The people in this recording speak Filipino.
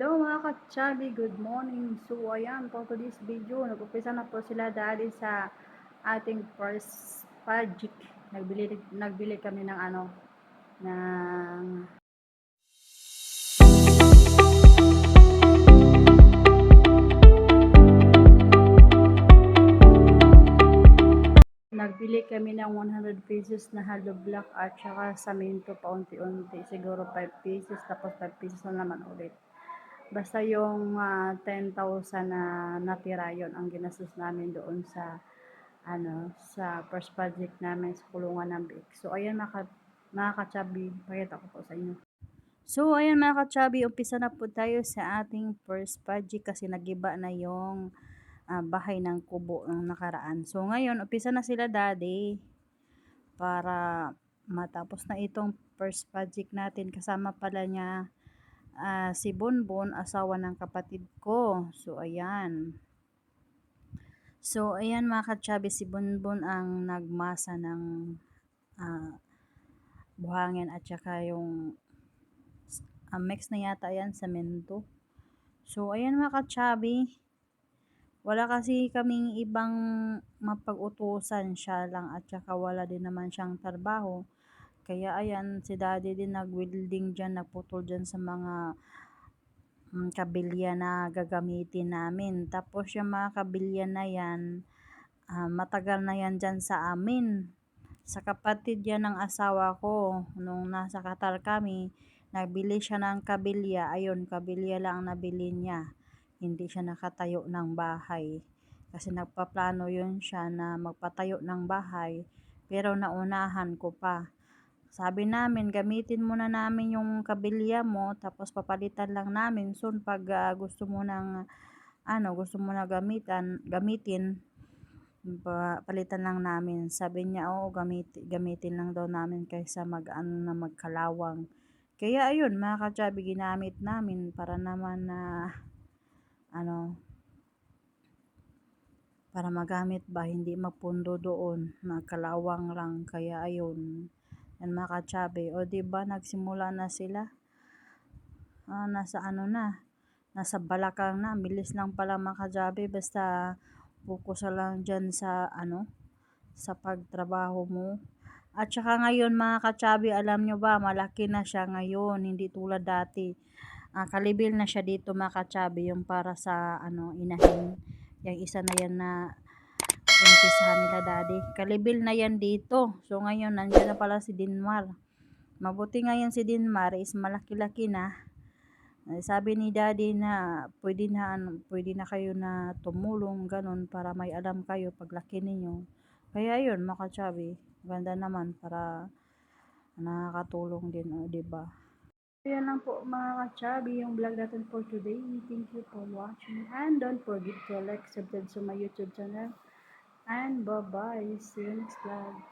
Hello mga ka-chubby, good morning. So ayan, for today's video, nag-upisa na po sila daddy sa ating first project. Nagbili, nagbili kami ng ano, ng Nagbili kami ng 100 pesos na hollow block at saka samento paunti-unti. Siguro 5 pesos tapos 5 pesos na naman ulit. Basta yung ah, 10,000 na natira yon ang ginastos namin doon sa ano sa first project namin sa kulungan ng Bic. So ayan mga, mga kachabi, pakita ko po sa inyo. So ayan mga kachabi, umpisa na po tayo sa ating first project kasi nagiba na yung ah, bahay ng kubo ng nakaraan. So ngayon, umpisa na sila daddy para matapos na itong first project natin. Kasama pala niya ah, si Bonbon, asawa ng kapatid ko. So ayan. So ayan mga katsabi, si Bonbon ang nagmasa ng ah, buhangin at saka yung ah, mix na yata yan sa mento. So ayan mga katsabi, wala kasi kaming ibang mapag-utusan siya lang at saka wala din naman siyang trabaho. Kaya ayan, si daddy din nag-welding dyan, nagputol dyan sa mga mm, kabilya na gagamitin namin. Tapos yung mga kabilya na yan, ah, matagal na yan dyan sa amin. Sa kapatid yan ng asawa ko, nung nasa Qatar kami, nagbili siya ng kabilya. Ayun, kabilya lang ang nabili niya hindi siya nakatayo ng bahay. Kasi nagpaplano yun siya na magpatayo ng bahay, pero naunahan ko pa. Sabi namin, gamitin muna namin yung kabilya mo, tapos papalitan lang namin. Soon, pag uh, gusto mo ng, ano, gusto mo na gamitan, gamitin, palitan lang namin. Sabi niya, oo, gamit, gamitin lang daw namin kaysa mag, ano, na magkalawang. Kaya ayun, mga kachabi, ginamit namin para naman na uh, ano para magamit ba hindi mapundo doon magkalawang lang kaya ayun yan mga katsabi o ba nagsimula na sila? Ah, nasa ano na? Nasa balakang na. Bilis lang pala mga basta focus lang dyan sa ano sa pagtrabaho mo. At saka ngayon mga katsabi alam nyo ba malaki na siya ngayon. Hindi tulad dati. Uh, kalibil na siya dito mga kachabi yung para sa ano inahin. Yung isa na yan na umpisahan nila daddy kalibil na yan dito so ngayon nandiyan na pala si Dinmar mabuti ngayon si Dinmar is malaki-laki na sabi ni daddy na pwede na ano, pwede na kayo na tumulong ganun para may alam kayo paglaki ninyo kaya yun mga kachabi ganda naman para nakakatulong din o oh, di ba yan lang po mga kachabi yung vlog natin for today. Thank you for watching. And don't forget to like, subscribe to my YouTube channel. And bye-bye. See you next vlog.